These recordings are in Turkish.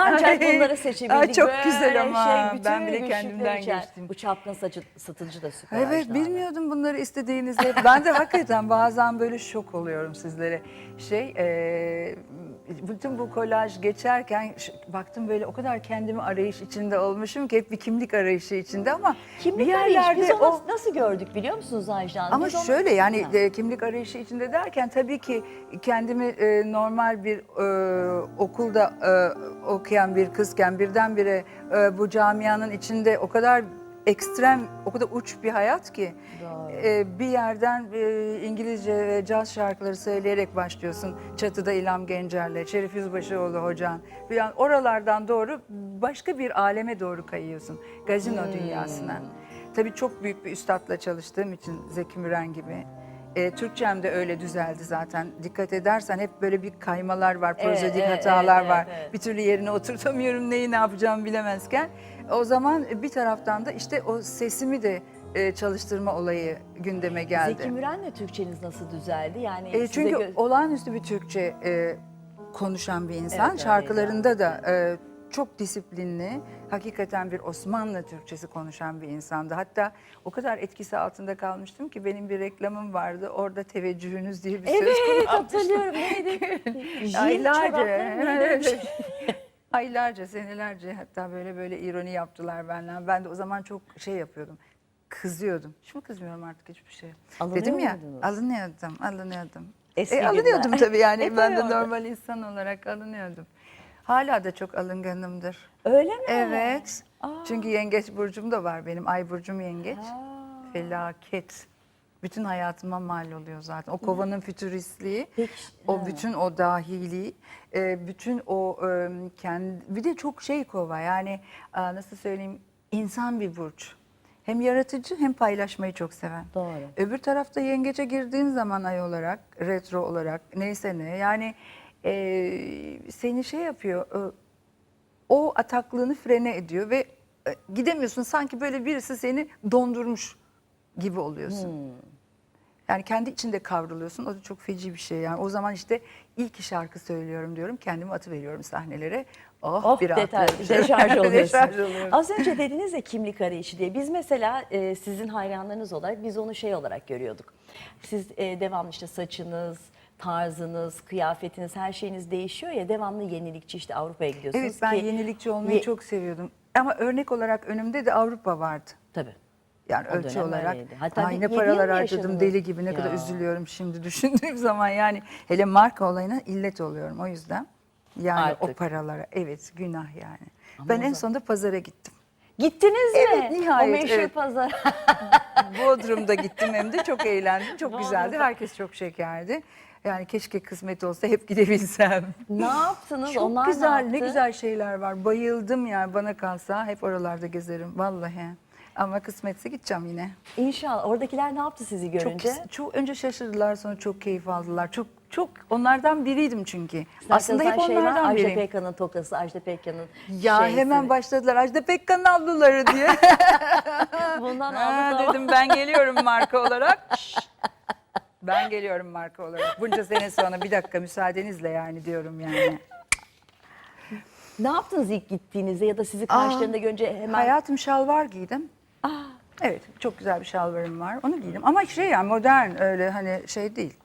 Ancak Ay, bunları seçebildik. ay, çok Böyle güzel ama. Şey, bütün Ben bile güçlükler kendimden içer. geçtim. Bu çapkın saçı, satıcı da süper. Evet Ajda Hanım. bilmiyordum bunları istediğinizi. Ben de hakikaten bazen böyle şok oluyorum sizlere. Şey e, bütün bu kolaj geçerken baktım böyle o kadar kendimi arayış içinde olmuşum ki hep bir kimlik arayışı içinde ama Kimlik bir arayış. yerlerde Biz onu o nasıl gördük biliyor musunuz Ajda Hanım? ama Biz onu- şöyle yani Ha. e, kimlik arayışı içinde derken tabii ki kendimi e, normal bir e, okulda e, okuyan bir kızken birdenbire e, bu camianın içinde o kadar ekstrem, o kadar uç bir hayat ki Doğru. e, bir yerden e, İngilizce ve caz şarkıları söyleyerek başlıyorsun. Çatıda İlham Gencer'le, Şerif Yüzbaşıoğlu hocan. Bir an oralardan doğru başka bir aleme doğru kayıyorsun. Gazino dünyasına. Tabii çok büyük bir üstadla çalıştığım için Zeki Müren gibi. E, Türkçem de öyle düzeldi zaten. Dikkat edersen hep böyle bir kaymalar var, Evet, prozodik evet, hatalar evet, var. evet. Bir türlü yerine oturtamıyorum, neyi ne yapacağımı bilemezken. O zaman bir taraftan da işte o sesimi de e, çalıştırma olayı gündeme geldi. Zeki Müren'le Türkçeniz nasıl düzeldi? Yani E, çünkü olağanüstü bir Türkçe e, konuşan bir insan. Evet, Şarkılarında da e, çok disiplinli, hakikaten bir Osmanlı Türkçesi konuşan bir insandı. Hatta o kadar etkisi altında kalmıştım ki benim bir reklamım vardı. Orada teveccühünüz diye bir söz Evet kullanmıştım. hatırlıyorum neydi? Aylarca. Aylarca, senelerce hatta böyle böyle ironi yaptılar benden. Ben de o zaman çok şey yapıyordum. Kızıyordum. Şimdi kızmıyorum artık hiçbir şey. Alınıyor Dedim ya, muydunuz? alınıyordum, alınıyordum. Eski e, alınıyordum günler. tabii yani Hep ben de normal insan olarak alınıyordum. Hala da çok alınganımdır. Öyle mi? Evet. Aa. Çünkü yengeç burcum da var benim. Ay burcum yengeç. Aa. Felaket. Bütün hayatıma mal oluyor zaten. O kovanın fütüristliği, o ha. bütün o dahiliği, e, bütün o e, kendi bir de çok şey kova yani e, nasıl söyleyeyim insan bir burç. Hem yaratıcı hem paylaşmayı çok seven. Doğru. Öbür tarafta yengece girdiğin zaman ay olarak, retro olarak neyse ne yani e, seni şey yapıyor, e, o ataklığını frene ediyor ve e, gidemiyorsun. Sanki böyle birisi seni dondurmuş gibi oluyorsun. Hmm. Yani kendi içinde kavruluyorsun. O da çok feci bir şey yani. O zaman işte ilk şarkı söylüyorum diyorum. Kendimi atıveriyorum sahnelere. Oh, Oh bir detay, deşarj oluyorsun. Deşarj oluyorum. Az önce dediniz ya kimlik arayışı diye. Biz mesela e, sizin hayranlarınız olarak biz onu şey olarak görüyorduk. Siz e, devamlı işte saçınız, tarzınız, kıyafetiniz, her şeyiniz değişiyor ya devamlı yenilikçi işte Avrupa'ya gidiyorsunuz Evet ben ki. yenilikçi olmayı Ye- çok seviyordum. Ama örnek olarak önümde de Avrupa vardı. Tabii. Yani O ölçü dönem olarak. öyleydi. Hatta Ay ne yedi yıl paralar mı harcadım yaşadınız? deli gibi ne kadar Ya. üzülüyorum şimdi düşündüğüm zaman yani hele marka olayına illet oluyorum o yüzden. Yani o Artık. paralara evet günah yani. Ben en sonunda pazara gittim. Gittiniz mi? Evet, nihayet, O meşhur evet. pazar. Bodrum'da gittim hem de çok eğlendim. Çok güzeldi. Herkes çok şekerdi. Yani keşke kısmet olsa hep gidebilsem. ne yaptınız? Çok Onlar güzel, ne, ne, güzel şeyler var. Bayıldım yani bana kalsa hep oralarda gezerim vallahi. Ama kısmetse gideceğim yine. İnşallah. Oradakiler ne yaptı sizi Çok, görünce? çok önce şaşırdılar sonra çok keyif aldılar. Çok çok onlardan biriydim çünkü. Sizin Aslında hep şey var, onlardan Ajda biriyim. Pekkan'ın tokası, Ajda Pekkan'ın Ya şeysi. hemen başladılar Ajda Pekkan'ın ablaları diye. Bundan ha, aldı dedim ben geliyorum marka olarak. Ben geliyorum marka olarak. Bunca sene sonra bir dakika müsaadenizle yani diyorum yani. Ne yaptınız ilk gittiğinizde ya da sizi karşılarında görünce hemen... Hayatım şalvar giydim. Aa, Evet çok güzel bir şalvarım var. Onu giydim. Ama şey yani modern öyle hani şey değil.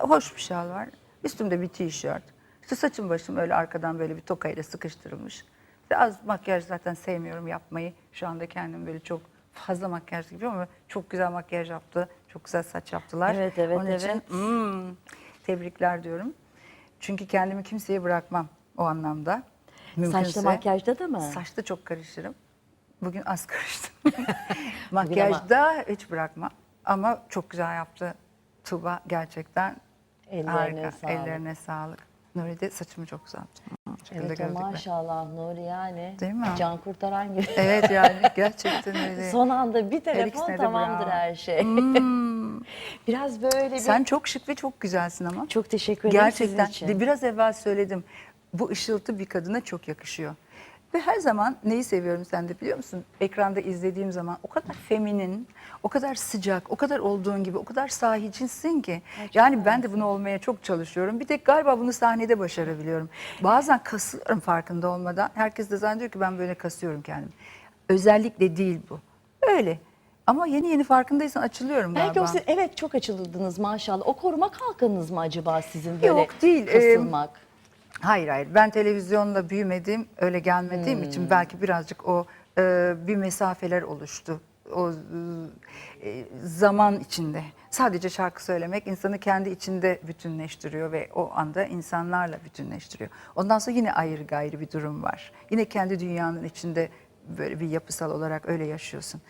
Hoş bir şal var. Üstümde bir tişört. İşte saçım başım öyle arkadan böyle bir tokayla sıkıştırılmış. İşte az makyaj zaten sevmiyorum yapmayı. Şu anda kendim böyle çok fazla makyaj gibi ama çok güzel makyaj yaptı. Çok güzel saç yaptılar. Evet, evet, Onun için evet. hmm, tebrikler diyorum. Çünkü kendimi kimseye bırakmam o anlamda. saçta Mümkünse. makyajda da mı? Saçta çok karışırım. Bugün az karıştım. Makyajda hiç bırakma. Ama çok güzel yaptı Tuba gerçekten. Ellerine harika. sağlık. Ellerine sağlık. Nuri de saçımı çok şekilde Evet o maşallah Nuri yani. Değil mi? Can kurtaran gibi. Evet yani gerçekten öyle. Son anda bir telefon de tamamdır bravo. her şey. Hmm. Biraz böyle bir... Sen çok şık ve çok güzelsin ama. Çok teşekkür ederim Gerçekten. sizin için. de Biraz evvel söyledim. Bu ışıltı bir kadına çok yakışıyor. Ve her zaman neyi seviyorum sen de biliyor musun? Ekranda izlediğim zaman o kadar feminin, o kadar sıcak, o kadar olduğun gibi, o kadar sahicinsin ki. Yani ben de bunu olmaya çok çalışıyorum. Bir tek galiba bunu sahnede başarabiliyorum. Bazen kasıyorum farkında olmadan. Herkes de zannediyor ki ben böyle kasıyorum kendimi. Özellikle değil bu. Öyle. Ama yeni yeni farkındaysan açılıyorum galiba. Belki o siz, evet çok açıldınız maşallah. O koruma kalkanınız mı acaba sizin böyle Yok, değil. Ee, kasılmak? Hayır hayır ben televizyonla büyümedim öyle gelmediğim Hmm. için belki birazcık o e, bir mesafeler oluştu. O e, zaman içinde sadece şarkı söylemek insanı kendi içinde bütünleştiriyor ve o anda insanlarla bütünleştiriyor. Ondan sonra yine ayrı gayrı bir durum var. Yine kendi dünyanın içinde böyle bir yapısal olarak öyle yaşıyorsun.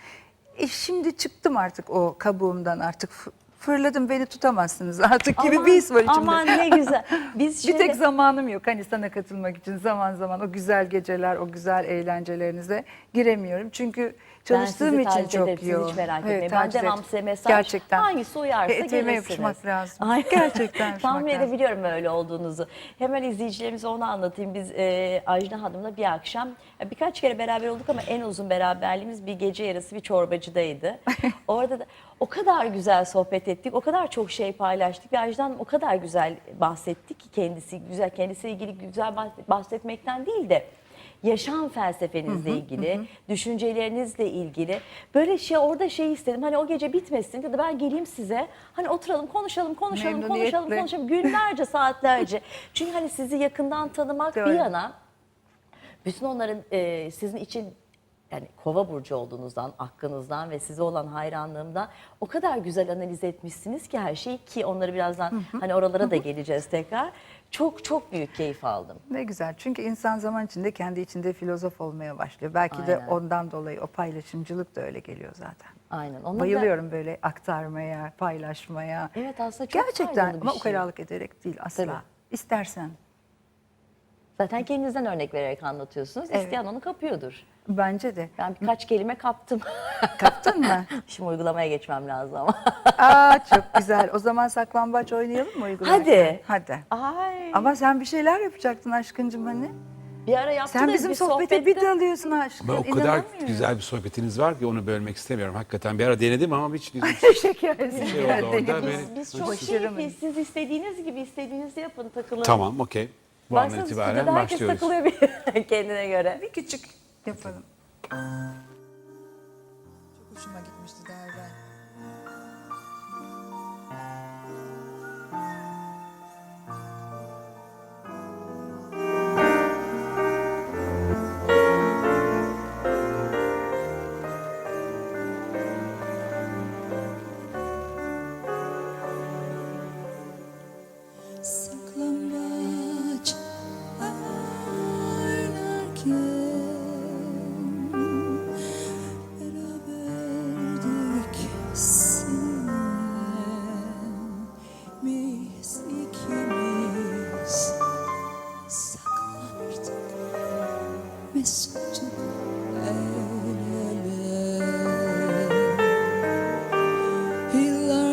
E şimdi çıktım artık o kabuğumdan artık fırladım beni tutamazsınız artık gibi Aman, bir his var içimde. Aman ne güzel. Biz Bir şöyle, tek zamanım yok hani sana katılmak için zaman zaman o güzel geceler, o güzel eğlencelerinize giremiyorum. Çünkü çalıştığım için çok ederim, siz yoğun. hiç merak Evet, etmeyin. Ben et. size mesaj, Gerçekten. hangisi uyarsa E, gelirsiniz. yapışmak lazım. Aynen. Gerçekten yapışmak Tahmin lazım. edebiliyorum öyle olduğunuzu. Hemen izleyicilerimize onu anlatayım. Biz e, Ajda Hanım'la bir akşam birkaç kere beraber olduk ama en uzun beraberliğimiz bir gece yarısı bir çorbacıdaydı. Orada da o kadar güzel sohbet ettik, o kadar çok şey paylaştık ve Ajda Hanım o kadar güzel bahsetti ki kendisi güzel kendisiyle ilgili güzel bahs- bahsetmekten değil de yaşam felsefenizle ilgili, düşüncelerinizle ilgili böyle şey orada şey istedim. Hani o gece bitmesin dedi ben geleyim size. Hani oturalım, konuşalım, konuşalım, konuşalım, Memnuniyetle. konuşalım günlerce, saatlerce. Çünkü hani sizi yakından tanımak Doğru. bir yana bütün onların e, sizin için yani kova burcu olduğunuzdan, hakkınızdan ve size olan hayranlığımdan o kadar güzel analiz etmişsiniz ki her şeyi ki onları birazdan hani oralara da geleceğiz tekrar. Çok çok büyük keyif aldım. Ne güzel. Çünkü insan zaman içinde kendi içinde filozof olmaya başlıyor. Belki de Aynen. ondan dolayı o paylaşımcılık da öyle geliyor zaten. Aynen. Onun da- Bayılıyorum böyle aktarmaya, paylaşmaya. Evet aslında çok Gerçekten ama şey. ukalalık ederek değil asla. Tabii. İstersen. Zaten kendinizden örnek vererek anlatıyorsunuz. Evet. İsteyen onu kapıyordur. Bence de. Ben birkaç kelime kaptım. Kaptın mı? Şimdi uygulamaya geçmem lazım ama. Aa çok güzel. O zaman saklambaç oynayalım mı uygularken? Hadi. Hadi. Ay. Ama sen bir şeyler yapacaktın aşkıncım hani. bir ara yaptınız Sen bizim bir sohbete bir sohbette. dalıyorsun aşkım. Ben o kadar güzel bir sohbetiniz var ki onu bölmek istemiyorum. Hakikaten bir ara denedim ama hiç Teşekkür ederim. şey oldu orada. Beni- Biz çok keyifliyiz. Siz istediğiniz gibi istediğinizi yapın takılın. Tamam okey. Bu andan Baksanıza itibaren stüdyoda herkes başlıyoruz. takılıyor bir kendine göre. Bir küçük yapalım. Çok hoşuma gitmişti daha evvel.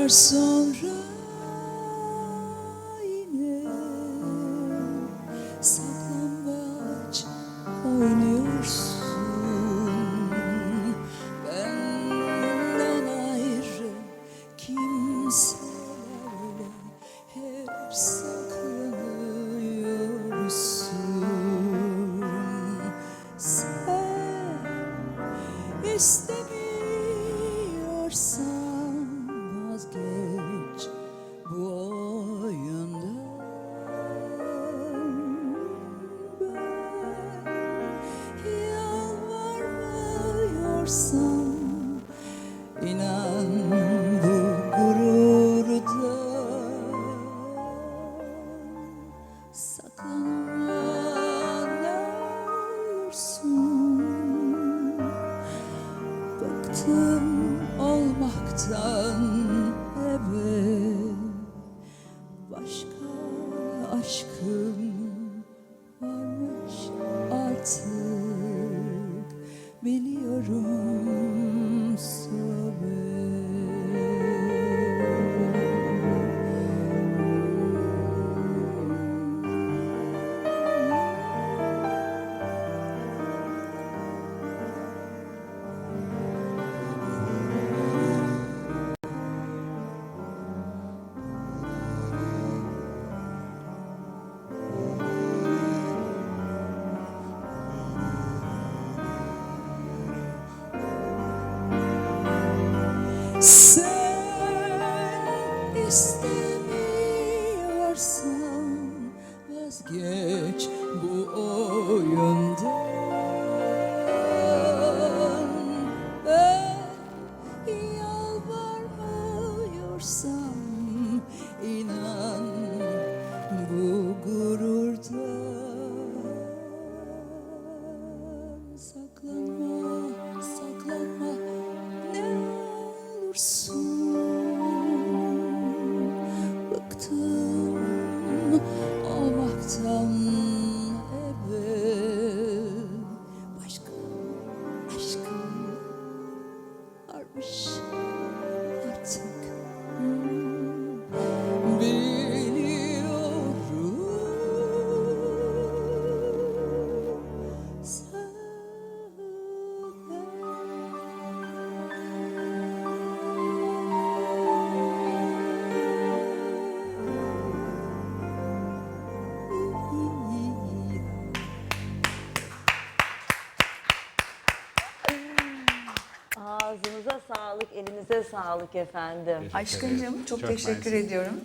esforço. Yalvarmıyorsam inan bu gururdan saklanma ne Bıktım olmaktan sağlık, efendim. Aşkıncığım çok, Çok teşekkür ediyorum.